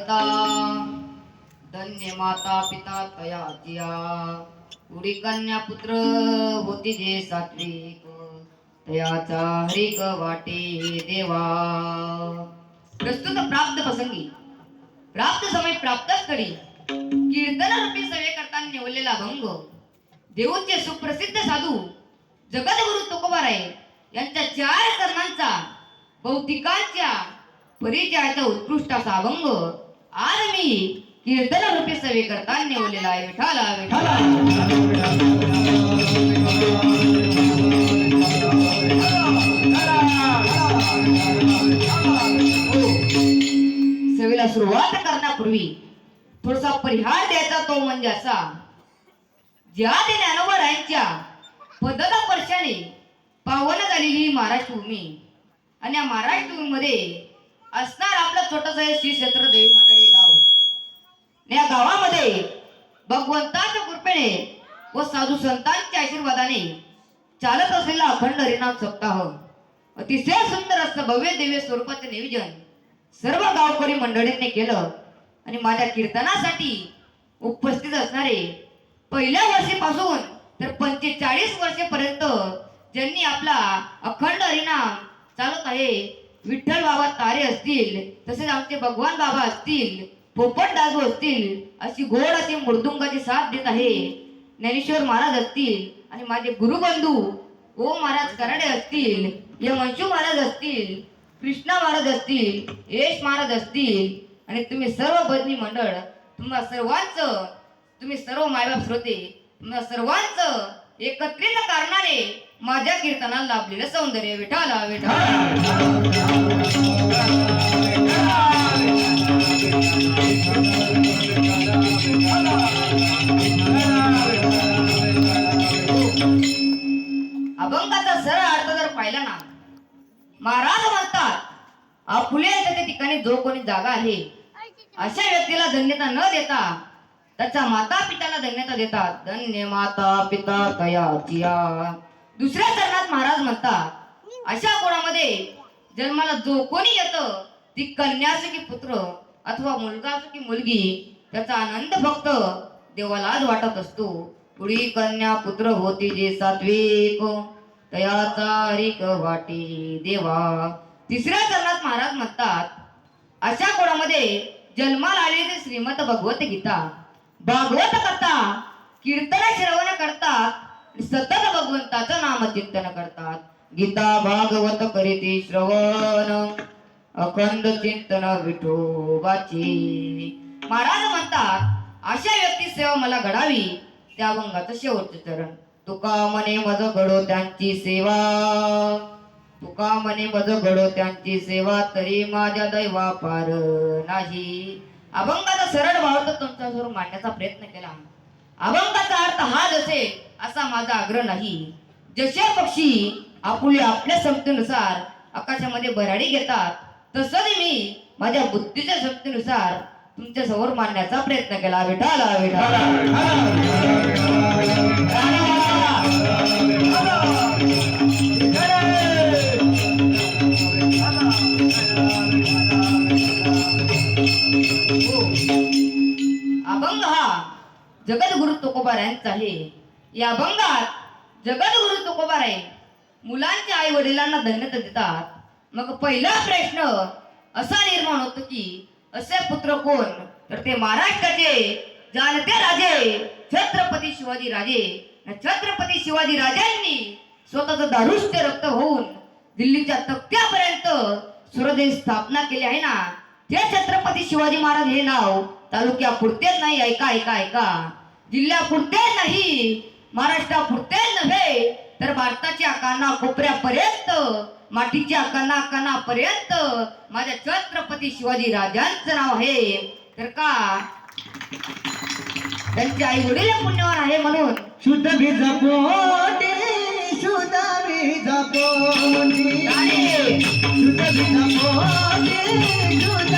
वसे धन्य माता पिता तयाचिया उडी कन्या पुत्र होती जे सात्विक। तयाचा हरिक वाटे देवा। प्रस्तुत प्राप्त प्रसंगी प्राप्त समय प्राप्तच करी कीर्तन रूपी सवे करता नेवलेला भंग। देऊचे सुप्रसिद्ध साधू जगद्गुरु तुकोबाराय यांच्या चार कर्णांचा भौतिकांच्या परिचयाचा उत्कृष्ट असा अभंग आज मी कीर्तन रूपी सेवे नेवलेला आहे विठाला विठाला। सवेला सुरुवात करण्यापूर्वी थोडासा परिहार द्यायचा तो म्हणजे असा ज्या ते ज्ञानोबरायांच्या पद्धत वर्षाने पावन झालेली महाराष्ट्र भूमी आणि या महाराष्ट्र भूमीमध्ये असणार आपलं छोटस श्री क्षेत्र देवी मंडळी गाव या गावामध्ये भगवंताच्या कृपेने व साधू संतांच्या आशीर्वादाने चालत असलेला अखंड हरिनाम सप्ताह अतिशय सुंदर असं भव्य दिव्य स्वरूपाचे नियोजन सर्व गावकरी मंडळींनी केलं. आणि माझ्या कीर्तनासाठी उपस्थित असणारे पहिल्या वर्षीपासून तर पंचेचाळीस वर्षेपर्यंत ज्यांनी आपला अखंड हरिनाम चालत आहे विठ्ठल बाबा तारे असतील तसेच आमचे भगवान बाबा असतील पोपट दासू असतील अशी गोड अशी मृदुंगाची साथ देत आहे. ज्ञानेश्वर महाराज असतील आणि माझे गुरुबंधू ओ महाराज कराडे असतील यमंशू महाराज असतील कृष्णा महाराज असतील यश महाराज असतील आणि तुम्ही सर्व बदनी मंडळ तुम्हा सर्वांचं तुम्ही सर्व मायबाप श्रोते तुम्हाला सर्वांचं एकत्रित कारणाने माझ्या कीर्तनाला लाभलेलं सौंदर्य. विठाला विठाला अभंगाचा सरळ अर्थ जर पाहिला ना महाराज म्हणतात आपुले त्या ठिकाणी जो कोणी जागा आहे अशा व्यक्तीला धन्यता न देता त्याच्या माता पित्याला धन्यता देतात. धन्य माता पिता कयाचिया दुसऱ्या चरणात महाराज म्हणतात अशा कोणामध्ये जन्माला जो कोणी येतं ती कन्या असो की पुत्र अथवा मुलगा असो की मुलगी त्याचा आनंद फक्त देवालाच वाटत असतो. पुढी कन्या पुत्र होती जे सात्विक तयाचा हरिक वाटी देवा. तिसऱ्या चरणात महाराज म्हणतात अशा कोणामध्ये जन्माला आलेले श्रीमंत भगवत गीता भागवत कथा कीर्तन श्रवण करतात आणि सतत भगवंताचं नामचिंतन करतात. गीता भागवत करीती श्रवण अखंड चिंतन विठोबाची. महाराज म्हणतात अशा व्यक्ती सेवा मला घडावी त्या अभंगाचं शेवटचं चरण. तुका मने मज घडो त्यांची सेवा. तुका मने मज घडो त्यांची सेवा तरी माझ्या दैवा पार नाही. अभंगाचा सरळ भाव तर तुमच्या मांडण्याचा प्रयत्न केला. अभंगाचा अर्थ हाच असेल असा माझा आग्रह नाही जसे पक्षी आपुले आपल्या क्षमतेनुसार आकाशामध्ये भराडी घेतात तसंच मी माझ्या बुद्धीच्या शक्तीनुसार तुमच्यासमोर मांडण्याचा प्रयत्न केला विठाला विठाला हो. अभंग हा जगद्गुरु तुकोबार यांचा आहे या अभंगात जगद्गुरु तुकोबाराय आहे मुलांच्या आई वडिलांना धन्यता देतात. मग पहिला प्रश्न असा निर्माण होतो की असे पुत्र कोण? तर ते महाराष्ट्राचे जाणते राजे छत्रपती शिवाजी राजे. छत्रपती शिवाजी राजांनी स्वतःच दारुष्ट्य रक्त होऊन दिल्लीच्या तक्त्यापर्यंत स्वरदेश स्थापना केली आहे ना? ते छत्रपती शिवाजी महाराज हे नाव तालुक्या पुरतेच नाही ऐका ऐका ऐका. जिल्ह्या पुरतेच नाही महाराष्ट्रा पुरतेच नव्हे तर भारताच्या काना कोपऱ्यापर्यंत मातीच्या कणा कणापर्यंत माझ्या छत्रपती शिवाजी राजांचं नाव आहे. तर का? त्यांचे आई वडील पुण्यवान आहे म्हणून. शुद्ध बीज पोटी शुद्ध बीज पोटी आणि शुद्ध बीज पोटी शुद्ध